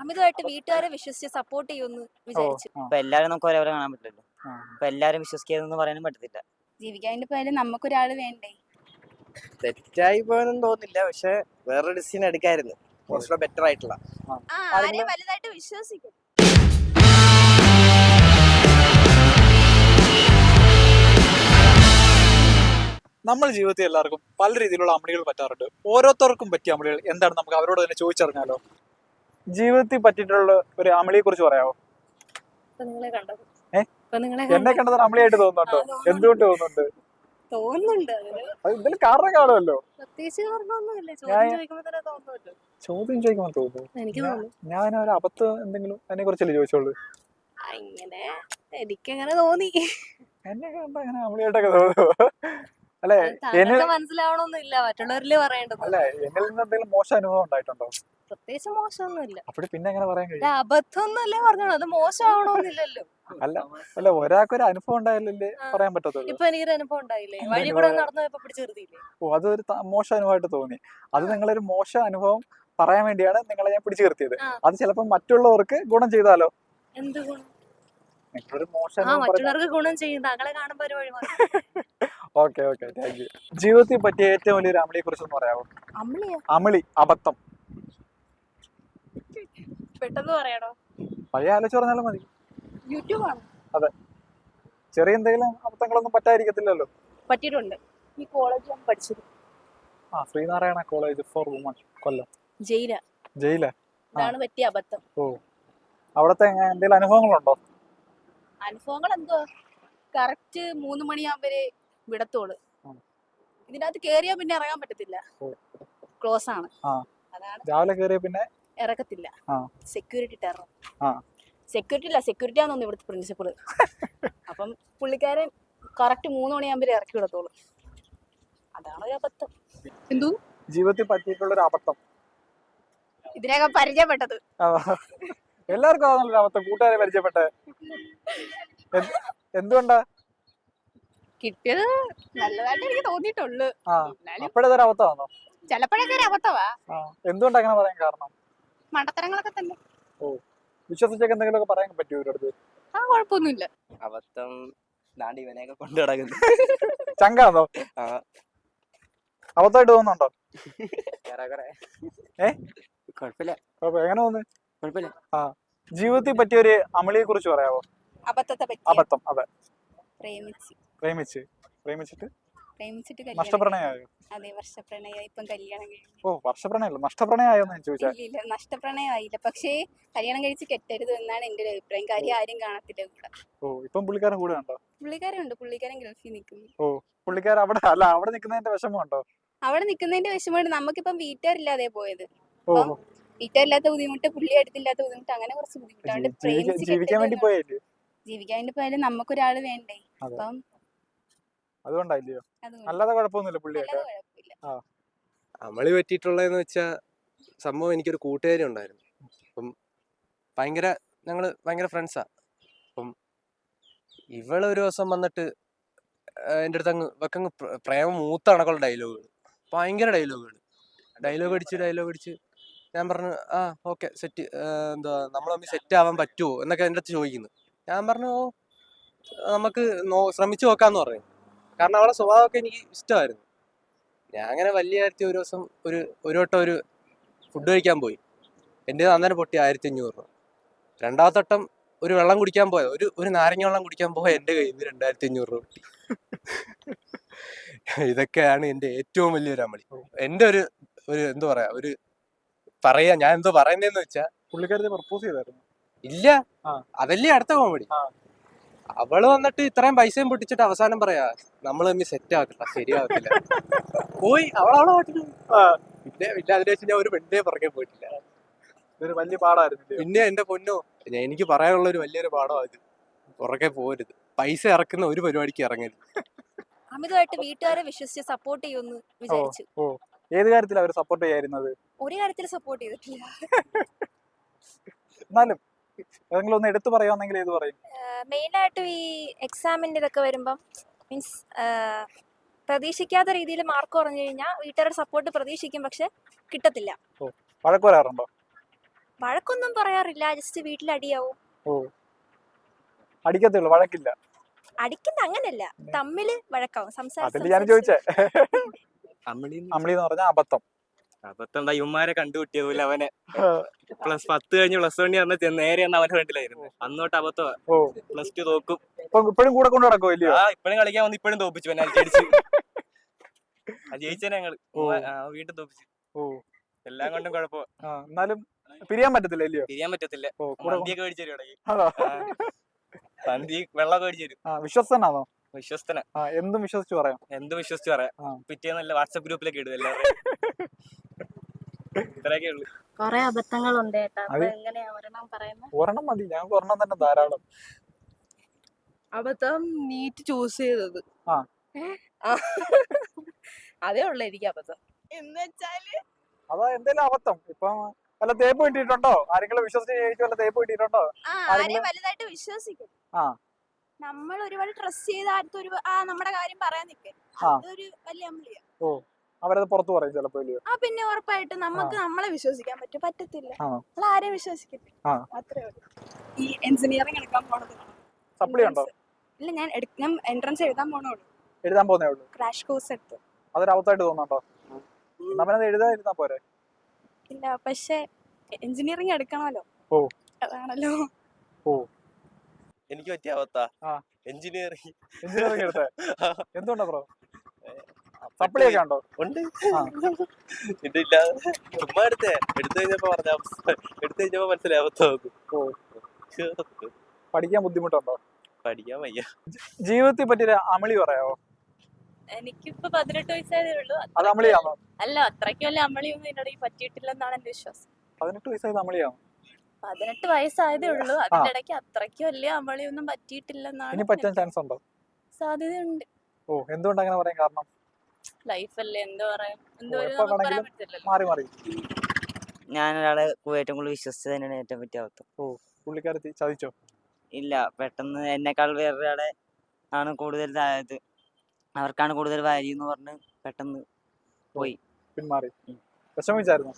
അമിതമായിട്ട് വീട്ടുകാരെ വിശ്വസിച്ച് സപ്പോർട്ട് ചെയ്യുമെന്ന് വിചാരിച്ചു. എല്ലാരും നമുക്ക് ഒരേപോലെ കാണാൻ പറ്റില്ലല്ലോ. അപ്പൊ എല്ലാരും വിശ്വസിക്കാതെന്ന് പറയാനും പറ്റത്തില്ല. ജീവിക്കാൻ പോയാലും നമുക്കൊരാൾ വേണ്ടേ? തെറ്റായി പോയെന്നും തോന്നില്ല പക്ഷെ വേറൊരു ഡിസിഷൻ എടുക്കായിരുന്നു. കുറച്ചുകൂടെ ബെറ്റർ ആയിട്ടുള്ള. ആരെ വലുതായിട്ട് വിശ്വസിക്കും നമ്മൾ ജീവിതത്തിൽ എല്ലാവർക്കും പല രീതിയിലുള്ള അമളികൾ പറ്റാറുണ്ട്. ഓരോരുത്തർക്കും പറ്റിയ അമളികൾ. എന്താണ് നമുക്ക് അവരോട് തന്നെ ചോദിച്ചറിഞ്ഞാലോ? ജീവിതത്തിൽ പറ്റിയിട്ടുള്ള ഒരു അമളിയെ കുറിച്ച് പറയാമോ എന്നെ കണ്ടത്. അമളിയായിട്ട് തോന്നുന്നുണ്ടോ. എന്തുകൊണ്ട് തോന്നുന്നുണ്ട്? തോന്നുന്നുണ്ട്. എന്തെങ്കിലും കാരണം കാണുമല്ലോ. ചോദ്യം ചോദിക്കുമ്പോൾ തോന്നുന്നു. ഞാൻ- ഒരു അബദ്ധം എന്തെങ്കിലും അതിനെ കുറിച്ചല്ലേ ചോദിച്ചോളൂ? ഇങ്ങനെ എനിക്കങ്ങനെ തോന്നി. എന്നെ കണ്ട അങ്ങനെ അമളിയായിട്ടൊക്കെ തോന്നുന്നു. അല്ലെ? മനസ്സിലാവണമെന്നില്ല മറ്റുള്ളവരിൽ പറയേണ്ടത്. അല്ലെ? എന്നിൽ നിന്ന് എന്തെങ്കിലും മോശം അനുഭവം ഉണ്ടായിട്ടുണ്ടോ? പ്രത്യേകിച്ച് മോശമൊന്നുമില്ല. അപ്പോൾ പിന്നെ എങ്ങനെ പറയാൻ കഴിയും? അബദ്ധം ഒന്നല്ലേ പറഞ്ഞോളൂ. അത് മോശമാവണമെന്നില്ലല്ലോ അല്ല അല്ല ഒരാൾക്കൊരു അനുഭവം ഉണ്ടായില്ലേ പറയാൻ പറ്റത്തുള്ളൂ. ഇപ്പൊ എനിക്കൊരു അനുഭവം ഉണ്ടായില്ലേ? വഴി? കൂടെ നടന്നപ്പോ പോയപ്പോ പിടിച്ചു നിർത്തിയില്ലേ? ഓ അതൊരു മോശം അനുഭവമായിട്ട് തോന്നി. അത് നിങ്ങളൊരു മോശം അനുഭവം പറയാൻ വേണ്ടിയാണ് നിങ്ങളെ ഞാൻ പിടിച്ചു നിർത്തിയത്. അത് ചിലപ്പോൾ മറ്റുള്ളവർക്ക് ഗുണം ചെയ്താലോ? എന്ത് ഗുണം? ആ മറ്റുള്ളവർക്ക് ഗുണം ചെയ്യും താങ്കളെ കാണുമ്പോ ഒരു വഴി മാറും. ഓക്കെ ഓക്കെ താങ്ക് യു ജീവിതത്തിൽ പറ്റിയ ഏറ്റവും വലിയൊരു അമളിയെ കുറിച്ചൊന്ന് പറയാമോ അമ്മിളിയാ? അമളി അബദ്ധം. പെട്ടെന്ന് പറയണോ? പഴയ ആലോചിച്ച് പറഞ്ഞാലും മതി. യൂട്യൂബ് ആണ് ചെറിയ എന്തെങ്കിലും അബദ്ധങ്ങളൊന്നും പറ്റാതിരിക്കത്തില്ലല്ലോ. പറ്റിയിട്ടുണ്ട്. ഈ കോളേജ് ഞാൻ പഠിച്ചത്. ആ Sreenarayana college for woman Kollam. ജയില. ജയില? ഇതാണ് പറ്റിയ അബദ്ധം. ഓ. അവിടത്തെ എന്തെങ്കിലും അനുഭവങ്ങളുണ്ടോ? അനുഭവങ്ങൾ എന്തുവാ കറക്റ്റ് മൂന്ന് മണിയാകുമ്പോ വിടത്തോൾ. ഇതിനകത്ത് കേറിയാ പിന്നെ ഇറങ്ങാൻ പറ്റത്തില്ല. ക്ലോസ് ആണ്. ആ. അതാണ് രാവിലെ കേറിയ പിന്നെ ഇറക്കത്തില്ല. ആ. സെക്യൂരിറ്റി ടെറർ ആ. സെക്യൂരിറ്റി അല്ല സെക്യൂരിറ്റി ആണെന്ന് ഇവിടുത്തെ പ്രിൻസിപ്പൾ അപ്പം പുള്ളിക്കാരൻ കറക്റ്റ് മൂന്ന് മണിയാകുമ്പോ ഇറക്കി വിടത്തോളൂ അതാണ് ഒരു അബദ്ധം. എന്തോ? ജീവിതത്തിൽ പറ്റിയിട്ടുള്ള ഒരു അബദ്ധം. ഇതിനകം പരിചയപ്പെട്ടത്. ആ. എല്ലാവർക്കും ആണല്ലോ അവത്തെ കൂട്ടുകാരെ പരിചയപ്പെട്ടെ. എന്ത്- എന്തുകൊണ്ടാ? കിട്ടിയത് നല്ലതായിട്ട് എനിക്ക് തോന്നിയിട്ടുള്ളു. അപ്പോഴതൊരു അബദ്ധമാണോ ചിലപ്പോഴൊക്കെ ഒരു അബദ്ധമാ ആ എന്തുകൊണ്ടാ അങ്ങനെ പറയാൻ കാരണം? മണ്ടത്തരങ്ങളൊക്കെ തന്നെ. വിശ്വസിച്ചൊക്കെ എന്തെങ്കിലുമൊക്കെ പറയാൻ പറ്റുമോ ഇവരടുത്ത് ആ കുഴപ്പമൊന്നുമില്ല. അബദ്ധം ദാണ്ടി ഇവനെയൊക്കെ കൊണ്ടു കിടക്കുന്നു ചങ്കാന്നോ? ആ. അബദ്ധമായിട്ട് തോന്നുന്നുണ്ടോ? ഏ? കുഴപ്പമില്ല. എങ്ങനെ തോന്നുന്നു? കുഴപ്പമില്ല. ജീവിതത്തിൽ പറ്റിയ ഒരു അമളിയെ കുറിച്ച് അബദ്ധത്തെ പറ്റി അബദ്ധം അതെ. പ്രേമിച്ച്. പ്രേമിച്ച്. പ്രേമിച്ചിട്ട്? പ്രേമിച്ചിട്ട് നഷ്ടപ്രണയമായോ? അതെ വർഷപ്രണയം ഇപ്പം കല്യാണം കഴിഞ്ഞു. ഓ വർഷപ്രണയല്ല എന്ന് ചോദിച്ചാൽ ഇല്ല ഇല്ല നഷ്ടപ്രണയമായില്ല. പക്ഷേ കല്യാണം കഴിച്ച് കെട്ടരുത് എന്നാണ് എന്റെ ഒരു അഭിപ്രായം. കാര്യം ആരും കാണത്തില്ല കൂടെ ഓ ഇപ്പം പുള്ളിക്കാരൻ കൂടെ ഉണ്ടോ? പുള്ളിക്കാരൻ ഉണ്ട് പുള്ളിക്കാരൻ ഗൾഫിൽ നിൽക്കുന്നു. ഓ പുള്ളിക്കാരൻ അവിടെ അല്ല അവിടെ നിൽക്കുന്നതിന്റെ വിഷമമുണ്ടോ? അവിടെ നിൽക്കുന്നതിന്റെ വിഷമമുണ്ട്. നമുക്കിപ്പം വീട്ടുകാരില്ലാതെ പോയത്. ഓ. വീട്ടുകാരില്ലാത്ത ബുദ്ധിമുട്ട് പുള്ളി അടുത്തില്ലാത്ത ബുദ്ധിമുട്ട് അങ്ങനെ കുറച്ച് ബുദ്ധിമുട്ടുണ്ട് ജീ- ജീവിക്കാൻ വേണ്ടി പോയല്ലേ? ജീവിക്കാൻ വേണ്ടി പോയാലും നമുക്കൊരാൾ വേണ്ടേ? അപ്പം അതുകൊണ്ടായില്ലയോ? അതുകൊണ്ട് അല്ലാതെ കുഴപ്പമൊന്നുമില്ല പുള്ളിയായിട്ട് കുഴപ്പമില്ല. അമളി പറ്റിയിട്ടുള്ളതെന്ന് വെച്ചാൽ സംഭവം എനിക്കൊരു കൂട്ടുകാരി ഉണ്ടായിരുന്നു. അപ്പം ഭയങ്കര ഞങ്ങൾ ഭയങ്കര ഫ്രണ്ട്സാ അപ്പം ഇവൾ ഒരു ദിവസം വന്നിട്ട് എന്റെ അടുത്ത് അങ്ങ് ഇവക്കങ്ങ് പ്ര- പ്രേമം മൂത്ത അണക്കുള്ള ഡയലോഗുകൾ ഭയങ്കര ഡയലോഗുകൾ ഡയലോഗ് അടിച്ച് ഡയലോഗ് അടിച്ച്. ഞാൻ പറഞ്ഞു ആ ഓക്കെ സെറ്റ് എന്താ നമ്മൾ തമ്മിൽ സെറ്റ് ആവാൻ പറ്റുമോ എന്നൊക്കെ എന്റെ അടുത്ത് ചോദിക്കുന്നു. ഞാൻ പറഞ്ഞു ഓ നമുക്ക് നോ ശ്രമിച്ചു നോക്കാന്ന് പറഞ്ഞു. കാരണം അവളെ സ്വഭാവമൊക്കെ എനിക്ക് ഇഷ്ടമായിരുന്നു. ഞാൻ അങ്ങനെ വലിയ കാര്യത്തിൽ ഒരു ദിവസം ഒരു ഒരു വട്ടം ഒരു ഫുഡ് കഴിക്കാൻ പോയി. എന്റെ അന്നേരം പൊട്ടി ആയിരത്തി അഞ്ഞൂറ് രൂപ. രണ്ടാമത്തെ വട്ടം ഒരു വെള്ളം കുടിക്കാൻ പോയ ഒരു ഒരു നാരങ്ങ വെള്ളം കുടിക്കാൻ പോയ എന്റെ കയ്യിൽ നിന്ന് രണ്ടായിരത്തി അഞ്ഞൂറ് രൂപ കിട്ടി. ഇതൊക്കെയാണ് എന്റെ ഏറ്റവും വലിയൊരു അമളി. എന്റെ ഒരു ഒരു എന്താ പറയാ ഒരു പറയാ ഞാൻ എന്തോ പറയുന്നതെന്ന് വെച്ചാ പുള്ളിക്കാരത്തെ പ്രപ്പോസ് ചെയ്തായിരുന്നു. ഇല്ല. അതല്ലേ അടുത്ത കോമഡി ആ. അവൾ വന്നിട്ട് ഇത്രയും പൈസയും പൊട്ടിച്ചിട്ട് അവസാനം പറയാ നമ്മൾ തമ്മിൽ സെറ്റ് ആക്കില്ല ശരിയാകത്തില്ല പോയി അവളവളെ പാട്ടിൽ ആ. പിന്നെ പിന്നെ അതിന് വെച്ച് ഞാൻ ഒരു പെണ്ണേ പുറകെ പോയിട്ടില്ല. ഇതൊരു വലിയ പാടായിരുന്നു പിന്നെ എന്റെ പൊന്നോ ഞാൻ- എനിക്ക് പറയാനുള്ള ഒരു വലിയൊരു പാഠമാണ് ഇത്. പുറകെ പോരുത് പൈസ ഇറക്കുന്ന ഒരു പരിപാടിക്ക് ഇറങ്ങരുത്. അമിതമായിട്ട് വീട്ടുകാരെ വിശ്വസിച്ച് സപ്പോർട്ട് ചെയ്യുമെന്ന് വിചാരിച്ചു. ഓ. ഏത് കാര്യത്തിലാണ് അവർ സപ്പോർട്ട് ചെയ്യായിരുന്നത്? ഒരു കാര്യത്തിൽ സപ്പോർട്ട് ചെയ്തിട്ടില്ല. എന്നാലും ഏതെങ്കിലും ഒന്ന് എടുത്തു പറയുവാണെങ്കിൽ ഏത് പറയും? മെയിനായിട്ടും ഈ എക്സാമിന്റെ ഇതൊക്കെ വരുമ്പം മീൻസ് പ്രതീക്ഷിക്കാത്ത രീതിയിൽ മാർക്ക് കുറഞ്ഞു കഴിഞ്ഞാൽ വീട്ടുകാരുടെ സപ്പോർട്ട് പ്രതീക്ഷിക്കും പക്ഷെ കിട്ടത്തില്ല. വഴക്ക് പറയാറുണ്ടോ വഴക്കൊന്നും പറയാറില്ല ജസ്റ്റ് വീട്ടിൽ അടിയാവും. ഓ അടിക്കത്തേ വഴക്കില്ല. അടിക്കുന്ന അങ്ങനല്ല തമ്മിൽ വഴക്കാവും സംസാരിച്ചു ഞാൻ ചോദിച്ചേ? അമ്മിളി എന്ന് പറഞ്ഞാൽ അബദ്ധം. എന്താ ഇവന്മാരെ കണ്ടുപിട്ടിയതുമില്ല അവനെ. പ്ലസ് പത്ത് കഴിഞ്ഞ് പ്ലസ് വണ്ണി വന്ന നേരെ അന്ന് അവന്റെ ഫ്രണ്ടിലായിരുന്നു. അന്നോട്ട് അബദ്ധം. പ്ലസ് ടു തോക്കും. ഇപ്പഴും കൂടെ കൊണ്ട് നടക്കോ ഇല്ലയോ? ആ ഇപ്പഴും കളിക്കാൻ വന്ന് ഇപ്പഴും തോപ്പിച്ചു പെനാൽറ്റി അടിച്ച് ജയിച്ചേ ഞങ്ങൾ. വീട്ടിൽ തോപ്പിച്ചു. ഓ. എല്ലാം കൊണ്ടും കുഴപ്പം. എന്നാലും പിരിയാൻ പറ്റത്തില്ല ഇല്ലയോ? പിരിയാൻ പറ്റത്തില്ല. മന്തിയൊക്കെ മേടിച്ചു തരും വെള്ളമൊക്കെ മേടിച്ചു തരും. ആ വിശ്വസ്തനാണോ? വിശ്വസ്തന. എന്തും വിശ്വസിച്ച് പറയാം. എന്തും വിശ്വസിച്ച് പറയാം. പിറ്റേന്നല്ല വാട്സപ്പ് ഗ്രൂപ്പിലൊക്കെ ഇടും എല്ലാവരും. കൊറേ അബദ്ധങ്ങളുണ്ട് കേട്ടാ അത് എങ്ങനെയാ ഒരെണ്ണം പറയുന്നത് ഒരെണ്ണം മതി. ഞാൻ ഒരെണ്ണം തന്നെ ധാരാളം. അബദ്ധം നീറ്റ് ചൂസ് ചെയ്തത്. ആ. അതേ ഉള്ളു എനിക്ക് അബദ്ധം. എന്ന് വെച്ചാൽ? അതാ എന്തേലും അബദ്ധം. ഇപ്പൊ വല്ല തേപ്പ് കിട്ടിയിട്ടുണ്ടോ? ആരെങ്കിലും വിശ്വസിച്ച് ജയിച്ചു വല്ല തേപ്പ് കിട്ടിയിട്ടുണ്ടോ? ആരെങ്കിലും- ആരെയും വലുതായിട്ട് വിശ്വസിക്കും. ആ. നമ്മൾ ഒരുപാട് ട്രസ്റ്റ് ചെയ്ത അടുത്തൊരു ആ നമ്മുടെ കാര്യം പറയാൻ നിൽക്കും അതൊരു വലിയ അമ്പിളിയാ. അവരത് പുറത്തു പറയും ചിലപ്പോ ഇല്ലയോ ആ പിന്നെ ഉറപ്പായിട്ടും നമുക്ക് നമ്മളെ വിശ്വസിക്കാൻ പറ്റും. പറ്റത്തില്ല. നമ്മൾ ആരെയും വിശ്വസിക്കത്തില്ല അത്രേ ഉള്ളൂ. ഈ എഞ്ചിനീയറിംഗ് എടുക്കാൻ പോണത് സപ്ലി ഉണ്ടോ? ഇല്ല ഞാൻ ഞാൻ എൻട്രൻസ് എഴുതാൻ പോണുള്ളൂ എഴുതാൻ പോകുന്നേ ഉള്ളൂ. ക്രാഷ് കോഴ്സ് എടുത്തു. അതൊരു അവത്തായിട്ട് തോന്നുന്നുണ്ടോ? നമ്മളത് എഴുതാൻ ഇരുന്നാ പോരെ? ഇല്ല പക്ഷേ എഞ്ചിനീയറിംഗ് എടുക്കണമല്ലോ. ഓ. അതാണല്ലോ. ഓ. എനിക്ക് പറ്റിയ അവത്താ ആ. എഞ്ചിനീയറിംഗ് എഞ്ചിനീയറിംഗ് എടുത്തേ? എന്തുകൊണ്ടാ ബ്രോ? സപ്ലി ഒക്കെ ഉണ്ടോ? ഉണ്ട്. ഇതില്ല ചുമ്മാ എടുത്തേ. എടുത്തു കഴിഞ്ഞപ്പോ പറഞ്ഞ എടുത്തു കഴിഞ്ഞപ്പോ മനസ്സിലായി പഠിക്കാൻ ബുദ്ധിമുട്ടുണ്ടോ? പഠിക്കാൻ വയ്യ. ജീവിതത്തെ പറ്റി അമളി പറയാവോ? എനിക്കിപ്പോ പതിനെട്ട് വയസ്സായതേ ഉള്ളൂ. അത് അമളിയാണോ? അല്ല അത്രയ്ക്ക് അല്ല അമളിയൊന്നും ഇതിനിടയിൽ പറ്റിയിട്ടില്ലെന്നാണ് എന്റെ വിശ്വാസം. പതിനെട്ട് വയസ്സായത് അമളിയാണോ? പതിനെട്ട് വയസ്സായതേ ഉള്ളൂ. അതിന്റെ ഇടയ്ക്ക് അത്രയ്ക്ക് വലിയ അമളിയൊന്നും പറ്റിയിട്ടില്ലെന്നാണ് ഇനി പറ്റാൻ ചാൻസ് ഉണ്ടോ സാധ്യതയുണ്ട്. ഓ എന്തുകൊണ്ട് അങ്ങനെ പറയാൻ കാരണം? ലൈഫല്ലേ? എന്തോ പറയാം എന്തോ ഒരു പറയാൻ പറ്റില്ലല്ലോ മാറി മാറി. ഞാൻ ഒരാളെ ഏറ്റവും കൂടുതൽ വിശ്വസിച്ചത് തന്നെയാണ് ഏറ്റവും പറ്റിയ ഓ പുള്ളിക്കാരത്തി ചതിച്ചോ? ഇല്ല പെട്ടെന്ന് എന്നെക്കാൾ വേറൊരാളെ ആണ് കൂടുതൽ അതായത് അവർക്കാണ് കൂടുതൽ വാരി എന്ന് പറഞ്ഞ് പെട്ടെന്ന് പിന്മാറി. ഉം. വിഷമിച്ചായിരുന്നു?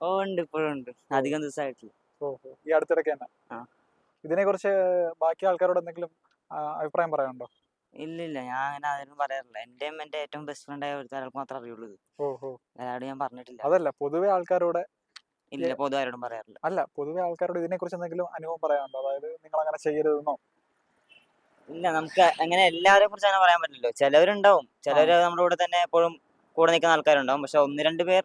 ഓ ഉണ്ട് ഇപ്പോഴും ഉണ്ട്. അധികം ദിവസമായിട്ടില്ല. ഓ ഓ. ഈ അടുത്തിടയ്ക്ക് തന്നെ. ആ. ഇതിനെ കുറിച്ച് ബാക്കി ആൾക്കാരോട് എന്തെങ്കിലും ആ, അഭിപ്രായം പറയാനുണ്ടോ? ഇല്ല ഇല്ല ഞാൻ അങ്ങനെ ആരും പറയാറില്ല. എന്റെയും എന്റെ ഏറ്റവും ബെസ്റ്റ് ഫ്രണ്ട് ആയ ഒരുത്ത ആൾക്ക് മാത്രമേ അറിയുള്ളൂ ഇത്. അയാളോട് ഞാൻ പറഞ്ഞിട്ടില്ല. അതല്ല പൊതുവെ ആൾക്കാരോട് ഇല്ല പൊതുവെ ആരോടും പറയാറില്ല. അല്ല പൊതുവെ ആൾക്കാരോട് ഇതിനെ കുറിച്ച് എന്തെങ്കിലും അനുഭവം പറയാനുണ്ടോ? അതായത് നിങ്ങൾ അങ്ങനെ ചെയ്യരുതെന്നോ? ഇല്ല നമുക്ക് അങ്ങനെ എല്ലാവരെ കുറിച്ച് അങ്ങനെ പറയാൻ പറ്റില്ലല്ലോ. ചിലവരുണ്ടാവും. ചിലവര് നമ്മുടെ കൂടെ തന്നെ എപ്പോഴും കൂടെ നിൽക്കുന്ന ആൾക്കാരുണ്ടാവും. പക്ഷെ ഒന്ന് രണ്ട് പേർ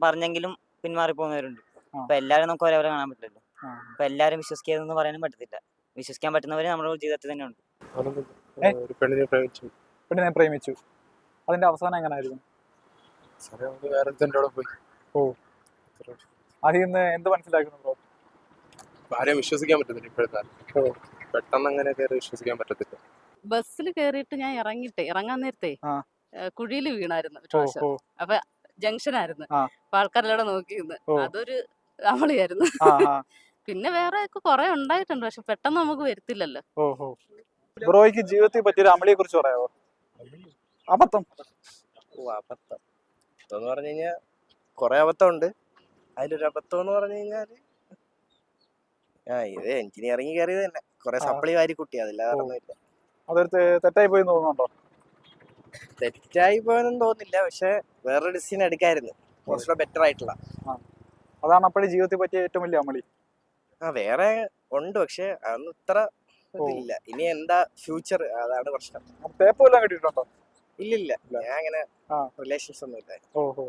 പറഞ്ഞെങ്കിലും പിന്മാറി പോകുന്നവരുണ്ട് ആ. അപ്പൊ എല്ലാവരും നമുക്ക് ഒരേപോലെ കാണാൻ പറ്റില്ലല്ലോ. ആ. അപ്പൊ എല്ലാവരും വിശ്വസിക്കരുതെന്ന് പറയാനും പറ്റത്തില്ല. വിശ്വസിക്കാൻ പറ്റുന്നവര് നമ്മുടെ ജീവിതത്തിൽ തന്നെ ഉണ്ട് പെണ്ണിനെ പ്രേമിച്ചു. പെണ്ണിനെ പ്രേമിച്ചു. അതിന്റെ അവസാനം എങ്ങനായിരുന്നു? പോയി. അതിൽ നിന്ന് എന്ത് മനസ്സിലാക്കുന്നു ബ്രോ? ആരെയും വിശ്വസിക്കാൻ പറ്റുന്നില്ല ഇപ്പോഴത്തെ ഓ. പെട്ടെന്ന് അങ്ങനെ കയറി വിശ്വസിക്കാൻ പറ്റത്തില്ല. ബസ്സിൽ കയറിയിട്ട് ഞാൻ ഇറങ്ങിട്ടെ ഇറങ്ങാൻ നേരത്തെ ആ. കുഴിയിൽ വീണായിരുന്നു അപ്പൊ ഓ പ്രാവശ്യം ഓ. ജംഗ്ഷൻ ആയിരുന്നു ആ. അപ്പൊ ആൾക്കാരെല്ലാം നോക്കി അതൊരു ആ പിന്നെ വേറെ ഒക്കെ കൊറേ ഉണ്ടായിട്ടുണ്ട്. പക്ഷെ പെട്ടെന്ന് നമുക്ക് വരത്തില്ലല്ലോ. ഓ ഓ. ബ്രോയ്ക്ക് ജീവിതത്തെ പറ്റിയൊരു അമളിയെ കുറിച്ച് പറയാമോ അബദ്ധം. ഓ അബദ്ധം. എന്ന് പറഞ്ഞു കഴിഞ്ഞാൽ കുറെ അബദ്ധമുണ്ട്. അതിലൊരു അബദ്ധം എന്ന് പറഞ്ഞു കഴിഞ്ഞാൽ ആ ഇത് എഞ്ചിനീയറിംഗ് കയറിയത് തന്നെ. കുറെ സപ്ലൈ വാരി കുട്ടി അതില്ലാതെ ഒന്നുമില്ല അതൊരു തെറ്റായി പോയി തോന്നുന്നുണ്ടോ? തെറ്റായി പോയെന്നും തോന്നില്ല പക്ഷെ വേറൊരു ഡിസിഷൻ എടുക്കായിരുന്നു. കുറച്ചുകൂടെ ബെറ്റർ ആയിട്ടുള്ള. അതാണ് അപ്പോഴും ജീവിതത്തെ പറ്റിയ ഏറ്റവും വലിയ അമളി. ആ വേറെ ഉണ്ട്. പക്ഷെ അതൊന്നും ഇത്ര. ഇതില്ല ഇനി എന്താ ഫ്യൂച്ചർ അതാണ് പ്രശ്നം. തേപ്പ് വല്ലതും കിട്ടിയിട്ടുണ്ടോ? ഇല്ലില്ല. ഇല്ല. ഞാൻ അങ്ങനെ റിലേഷൻസ് ഒന്നും ഇല്ല. ഓ ഓ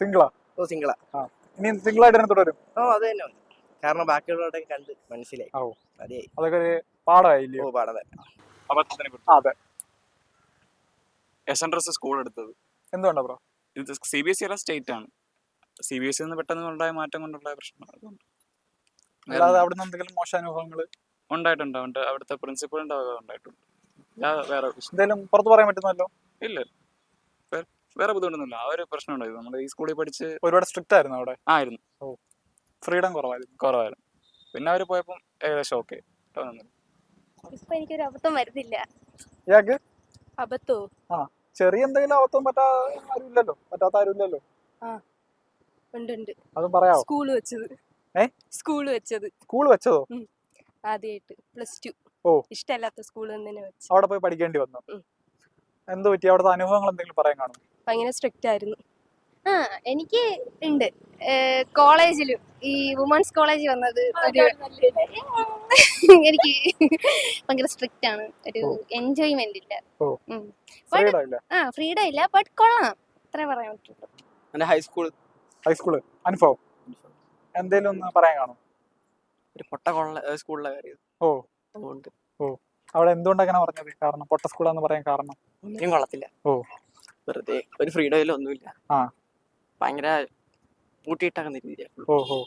സിംഗിളാ ഓ സിംഗിളാ ഇനി സിംഗിളായിട്ട് തന്നെ തുടരും ഓ അത് തന്നെ കാരണം ബാക്കിയുള്ളവരുടെ കണ്ട് മനസ്സിലായി. ഓ. മതിയായി. അതൊക്കെ ഒരു ഓ പാടാൻ അബദ്ധത്തിനെ ആ, കുറിച്ച് അതെ എസ് സ്കൂൾ എടുത്തത്. എന്തുകൊണ്ടാ ബ്രോ ഇത് സി ബി എസ് സി അല്ല സ്റ്റേറ്റ് ആണ്. സി ബി എസ് നിന്ന് പെട്ടെന്ന് ഉണ്ടായ മാറ്റം കൊണ്ടുള്ള പ്രശ്നം അതുകൊണ്ട്. അല്ലാതെ അവിടെ നിന്ന് എന്തെങ്കിലും മോശം അനുഭവങ്ങൾ ഉണ്ടായിട്ടുണ്ട്. ഉണ്ട് അവിടുത്തെ പ്രിൻസിപ്പളിന്റെ വക ഉണ്ടായിട്ടുണ്ട്. അല്ലാതെ വേറെ എന്തെങ്കിലും പുറത്ത് പറയാൻ പറ്റുന്നല്ലോ ഇല്ല വേ- വേറെ ബുദ്ധിമുട്ടൊന്നുമില്ല. ആ ഒരു പ്രശ്നം ഉണ്ടായിരുന്നു നമ്മൾ ഈ സ്കൂളിൽ പഠിച്ച് ഒരുപാട് സ്ട്രിക്റ്റ് ആയിരുന്നു അവിടെ? ആയിരുന്നു. ഓ ഫ്രീഡം കുറവായിരുന്നു. കുറവായിരുന്നു. പിന്നെ അവർ പോയപ്പം ഏകദേശം ഓക്കെ ഇപ്പൊ എനിക്കൊരു അബദ്ധം വരുന്നില്ല. ഇയാൾക്ക്? അബദ്ധോ? ചെറിയ എന്തെങ്കിലും അബദ്ധം പറ്റാ ആരും ഇല്ലല്ലോ? പറ്റാത്ത ആരും ഇല്ലല്ലോ? ഉണ്ട് ഉണ്ട്. അതും പറയാവോ? സ്കൂൾ വെച്ചത്. ഏ? സ്കൂൾ വെച്ചത്. സ്കൂൾ വെച്ചതോ? ആദ്യമായിട്ട് പ്ലസ് ടു. ഓ. ഇഷ്ടമല്ലാത്ത സ്കൂളിൽ തന്നെ വെച്ച് അവിടെ പോയി പഠിക്കേണ്ടി വന്നു. എന്തോ പറ്റി? അവിടുത്തെ അനുഭവങ്ങൾ എന്തെങ്കിലും പറയാൻ കാണും ഭയങ്കര സ്ട്രിക്റ്റ് ആയിരുന്നു. ആ എനിക്ക് ഉണ്ട്. കോളേജിലും ഈ വുമൻസ് കോളേജ് വന്നത് ഒരു എനിക്ക് ഭയങ്കര സ്ട്രിക്റ്റ് ആണ്. ഒരു. എൻജോയ്മെന്റ് ഇല്ല. ആ ഫ്രീഡം ഇല്ല. ബട്ട് കൊള്ളാം. അത്രേ പറയാൻ പറ്റുള്ളൂ. ഹൈസ്കൂൾ ഹൈസ്കൂൾ അനുഭവം. എന്തേലും ഒന്ന് പറയാൻ കാണും ഒരു പൊട്ട കൊള്ള സ്കൂളിലെ കാര്യം. ഓ. അതുകൊണ്ട്. അവിടെ എന്തുകൊണ്ട് അങ്ങനെ പറഞ്ഞത്? കാരണം പൊട്ട സ്കൂളാന്ന് പറയാൻ കാരണം? ഒന്നിനും കൊള്ളത്തില്ല. ഓ. വെറുതെ ഒരു ഫ്രീഡം ഇല്ല ഒന്നുമില്ല. ആ. ഭയങ്കര പൂട്ടിയിട്ടാക്കുന്ന രീതിയാണ് ഓ ഓ